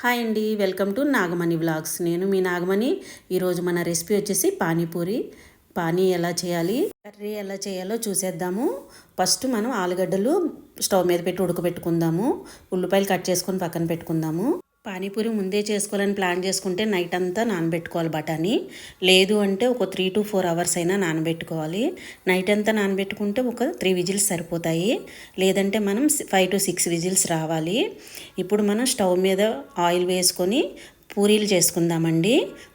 Hi అండి welcome to Nagamani vlogs. నేను మీ నాగమణి. ఈరోజు మన రెసిపీ వచ్చేసి పానీపూరి. పానీ ఎలా చేయాలి కర్రీ ఎలా చేయాలో చూసేద్దాము. ఫస్ట్ మనం ఆలుగడ్డలు స్టవ్ మీద పెట్టి ఉడకబెట్టుకుందాము. ఉల్లిపాయలు కట్ చేసుకొని పక్కన పెట్టుకుందాము. పానీపూరి ముందే చేసుకోవాలని ప్లాన్ చేసుకుంటే నైట్ అంతా నానబెట్టుకోవాలి బఠానీ. లేదు అంటే ఒక త్రీ టు ఫోర్ అవర్స్ అయినా నానబెట్టుకోవాలి. నైట్ అంతా నానబెట్టుకుంటే ఒక త్రీ విజిల్స్ సరిపోతాయి. లేదంటే మనం ఫైవ్ టు సిక్స్ విజిల్స్ రావాలి. ఇప్పుడు మనం స్టవ్ మీద ఆయిల్ వేసుకొని పూరీలు చేసుకుందామండి.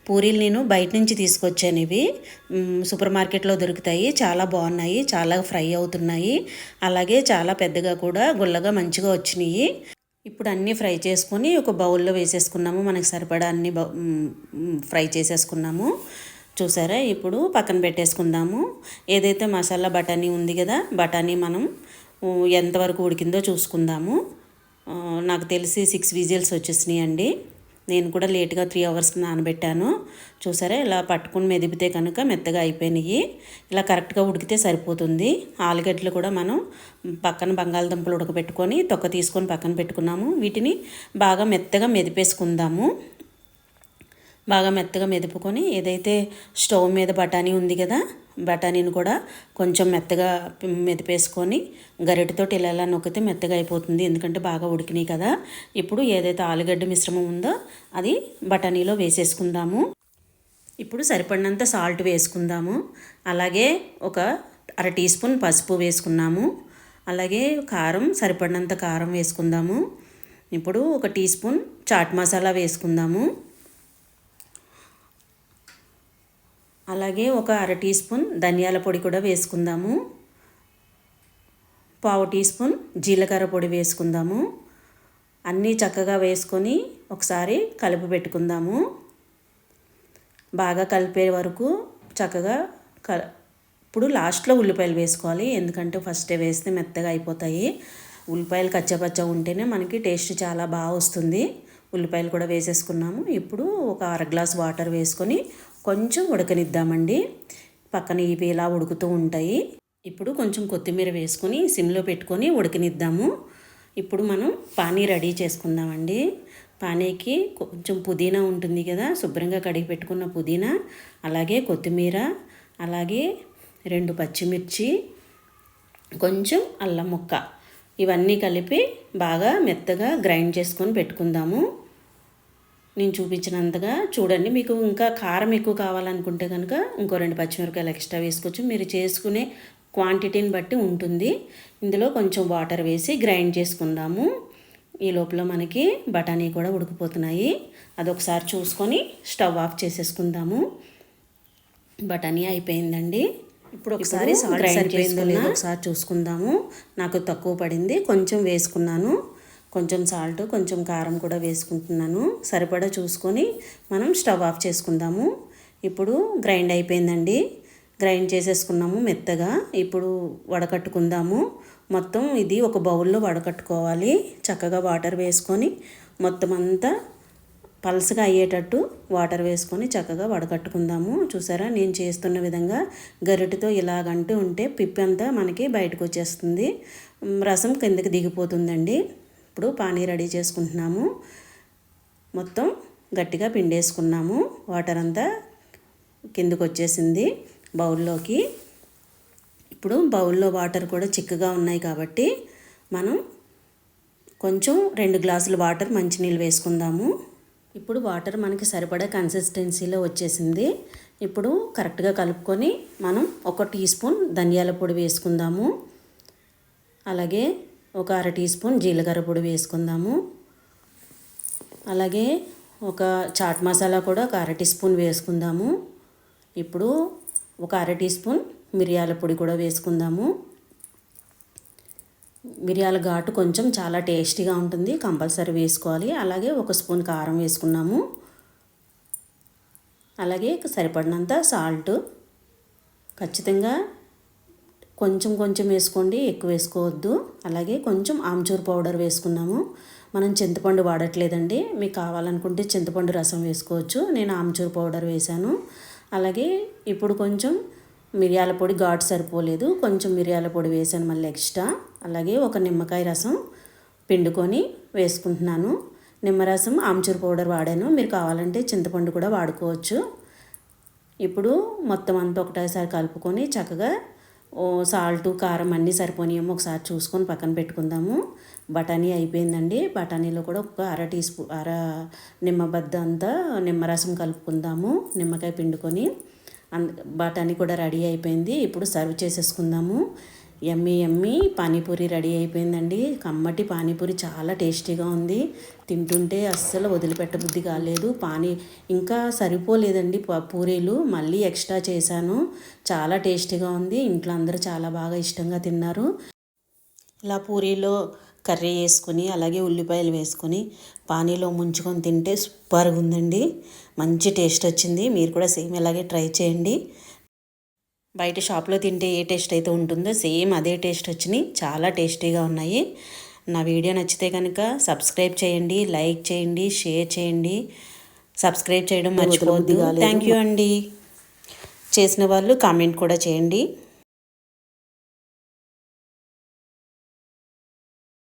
పూరీలు నేను బయట నుంచి తీసుకొచ్చాను ఇవి. సూపర్ మార్కెట్లో దొరుకుతాయి. చాలా బాగున్నాయి. చాలా ఫ్రై అవుతున్నాయి. అలాగే చాలా పెద్దగా కూడా గుల్లగా మంచిగా వచ్చినాయి. ఇప్పుడు అన్నీ ఫ్రై చేసుకొని ఒక బౌల్లో వేసేసుకున్నాము. మనకి సరిపడా అన్ని బౌ ఫ్రై చేసేసుకున్నాము. చూసారా? ఇప్పుడు పక్కన పెట్టేసుకుందాము. ఏదైతే మసాలా బఠానీ ఉంది కదా బఠానీ మనం ఎంతవరకు ఉడికిందో చూసుకుందాము. నాకు తెలిసి సిక్స్ విజిల్స్ వచ్చేసినాయి అండి నేను కూడా లేట్గా త్రీ అవర్స్ నానబెట్టాను. చూసారా? ఇలా పట్టుకుని మెదిపితే కనుక మెత్తగా అయిపోయినాయి. ఇలా కరెక్ట్గా ఉడికితే సరిపోతుంది. ఆలుగడ్డలు కూడా మనం పక్కన బంగాళదుంపలు ఉడకబెట్టుకొని తొక్క తీసుకొని పక్కన పెట్టుకున్నాము. వీటిని బాగా మెత్తగా మెదిపేసుకుందాము. బాగా మెత్తగా మెదుపుకొని ఏదైతే స్టవ్ మీద బఠానీ ఉంది కదా బఠానీని కూడా కొంచెం మెత్తగా మెదిపేసుకొని గరిటెతోటి ఇలా ఇలా నొక్కితే మెత్తగా అయిపోతుంది. ఎందుకంటే బాగా ఉడికినాయి కదా. ఇప్పుడు ఏదైతే ఆలుగడ్డ మిశ్రమం ఉందో అది బఠానీలో వేసేసుకుందాము. ఇప్పుడు సరిపడినంత సాల్ట్ వేసుకుందాము. అలాగే ఒక అర టీ స్పూన్ పసుపు వేసుకున్నాము. అలాగే కారం సరిపడినంత కారం వేసుకుందాము. ఇప్పుడు ఒక టీ స్పూన్ చాట్ మసాలా వేసుకుందాము. అలాగే ఒక అర టీ స్పూన్ ధనియాల పొడి కూడా వేసుకుందాము. పావు టీ స్పూన్ జీలకర్ర పొడి వేసుకుందాము. అన్నీ చక్కగా వేసుకొని ఒకసారి కలిపి పెట్టుకుందాము. బాగా కలిపే వరకు చక్కగా క ఇప్పుడు లాస్ట్లో ఉల్లిపాయలు వేసుకోవాలి. ఎందుకంటే ఫస్టే వేస్తే మెత్తగా అయిపోతాయి. ఉల్లిపాయలు కచ్చపచ్చ ఉంటేనే మనకి టేస్ట్ చాలా బాగా వస్తుంది. ఉల్లిపాయలు కూడా వేసేసుకున్నాము. ఇప్పుడు ఒక అర గ్లాస్ వాటర్ వేసుకొని కొంచెం ఉడకనిద్దామండి. పక్కన ఇవి ఇలా ఉడుకుతూ ఉంటాయి. ఇప్పుడు కొంచెం కొత్తిమీర వేసుకొని సిమ్లో పెట్టుకొని ఉడకనిద్దాము. ఇప్పుడు మనం పానీ రెడీ చేసుకుందామండి. పానీకి కొంచెం పుదీనా ఉంటుంది కదా శుభ్రంగా కడిగి పెట్టుకున్న పుదీనా అలాగే కొత్తిమీర అలాగే రెండు పచ్చిమిర్చి కొంచెం అల్లం ముక్క. ఇవన్నీ కలిపి బాగా మెత్తగా గ్రైండ్ చేసుకొని పెట్టుకుందాము. నేను చూపించినంతగా చూడండి. మీకు ఇంకా కారం ఎక్కువ కావాలనుకుంటే కనుక ఇంకో రెండు పచ్చిమిరపకాయలు ఎక్స్ట్రా వేసుకోవచ్చు. మీరు చేసుకునే క్వాంటిటీని బట్టి ఉంటుంది. ఇందులో కొంచెం వాటర్ వేసి గ్రైండ్ చేసుకుందాము. ఈ లోపల మనకి బఠానీ కూడా ఉడికిపోతున్నాయి. అదొకసారి చూసుకొని స్టవ్ ఆఫ్ చేసేసుకుందాము. బఠానీ అయిపోయిందండి. ఇప్పుడు ఒకసారి సాల్ట్ సరిపోయిందో? లేదో ఒకసారి చూసుకుందాము. నాకు తక్కువ పడింది. కొంచెం వేసుకున్నాను. కొంచెం సాల్ట్ కొంచెం కారం కూడా వేసుకుంటున్నాను. సరిపడా చూసుకొని మనం స్టవ్ ఆఫ్ చేసుకుందాము. ఇప్పుడు గ్రైండ్ అయిపోయిందండి. గ్రైండ్ చేసేసుకున్నాము మెత్తగా. ఇప్పుడు వడకట్టుకుందాము. మొత్తం ఇది ఒక బౌల్లో వడకట్టుకోవాలి. చక్కగా వాటర్ వేసుకొని మొత్తం అంతా పలసగా అయ్యేటట్టు వాటర్ వేసుకొని చక్కగా వడకట్టుకుందాము. చూసారా? నేను చేస్తున్న విధంగా గరిటెతో ఇలాగంటూ ఉంటే పిప్పి అంతా మనకి బయటకు వచ్చేస్తుంది. రసం కిందకి దిగిపోతుందండి. ఇప్పుడు పానీ రెడీ చేసుకుంటున్నాము. మొత్తం గట్టిగా పిండేసుకున్నాము. వాటర్ అంతా కిందకు వచ్చేసింది బౌల్లోకి. ఇప్పుడు బౌల్లో వాటర్ కూడా చిక్కగా ఉన్నాయి కాబట్టి మనం కొంచెం రెండు గ్లాసులు వాటర్ మంచినీళ్ళు వేసుకుందాము. ఇప్పుడు వాటర్ మనకి సరిపడా కన్సిస్టెన్సీలో వచ్చేసింది. ఇప్పుడు కరెక్ట్గా కలుపుకొని మనం ఒక టీ స్పూన్ ధనియాల పొడి వేసుకుందాము. అలాగే ఒక అర టీ స్పూన్ జీలకర్ర పొడి వేసుకుందాము. అలాగే ఒక చాట్ మసాలా కూడా ఒక అర టీ స్పూన్ వేసుకుందాము. ఇప్పుడు ఒక అర టీ స్పూన్ మిరియాల పొడి కూడా వేసుకుందాము. మిరియాల ఘాటు కొంచెం చాలా టేస్టీగా ఉంటుంది కంపల్సరీ వేసుకోవాలి. అలాగే ఒక స్పూన్ కారం వేసుకున్నాము. అలాగే సరిపడినంత సాల్ట్. ఖచ్చితంగా కొంచెం కొంచెం వేసుకోండి ఎక్కువ వేసుకోవద్దు. అలాగే కొంచెం ఆమ్చూర్ పౌడర్ వేసుకున్నాము. మనం చింతపండు వాడట్లేదండి. మీకు కావాలనుకుంటే చింతపండు రసం వేసుకోవచ్చు. నేను ఆమ్చూర్ పౌడర్ వేశాను. అలాగే ఇప్పుడు కొంచెం మిరియాల పొడి ఘాటు సరిపోలేదు. కొంచెం మిరియాల పొడి వేసాను మళ్ళీ ఎక్స్ట్రా. అలాగే ఒక నిమ్మకాయ రసం పిండుకొని వేసుకుంటున్నాను. నిమ్మరసం ఆమ్చూర్ పౌడర్ వాడాను. మీరు కావాలంటే చింతపండు కూడా వాడుకోవచ్చు. ఇప్పుడు మొత్తం అంతా ఒకటేసారి కలుపుకొని చక్కగా సాల్ట్ కారం అన్నీ సరిపోనియేమో ఒకసారి చూసుకొని పక్కన పెట్టుకుందాము. బఠానీ అయిపోయిందండి. బఠానీలో కూడా ఒక అర టీ స్పూ అర నిమ్మబద్ద అంతా నిమ్మరసం కలుపుకుందాము నిమ్మకాయ పిండుకొని. అంద బఠానీ కూడా రెడీ అయిపోయింది. ఇప్పుడు సర్వ్ చేసేసుకుందాము. ఎమ్మి ఎమ్మి పానీపూరి రెడీ అయిపోయిందండి. కమ్మటి పానీపూరి చాలా టేస్టీగా ఉంది. తింటుంటే అస్సలు వదిలిపెట్టబుద్ధి కాలేదు. పానీ ఇంకా సరిపోలేదండి ప- పూరీలు. మళ్ళీ ఎక్స్ట్రా చేశాను. చాలా టేస్టీగా ఉంది. ఇంట్లో అందరూ చాలా బాగా ఇష్టంగా తిన్నారు. ఇలా పూరీలో కర్రీ వేసుకొని అలాగే ఉల్లిపాయలు వేసుకొని పానీలో ముంచుకొని తింటే సూపర్గా ఉందండి. మంచి టేస్ట్ వచ్చింది. మీరు కూడా సేమ్ ఇలాగే ట్రై చేయండి. బయట షాప్లో తింటే ఏ టేస్ట్ అయితే ఉంటుందో సేమ్ అదే టేస్ట్ వచ్చినాయి. చాలా టేస్టీగా ఉన్నాయి. నా వీడియో నచ్చితే కనుక సబ్స్క్రైబ్ చేయండి లైక్ చేయండి షేర్ చేయండి. సబ్స్క్రైబ్ చేయడం మర్చిపోవద్దు. థ్యాంక్ యూ అండి. చేసిన వాళ్ళు కామెంట్ కూడా చేయండి.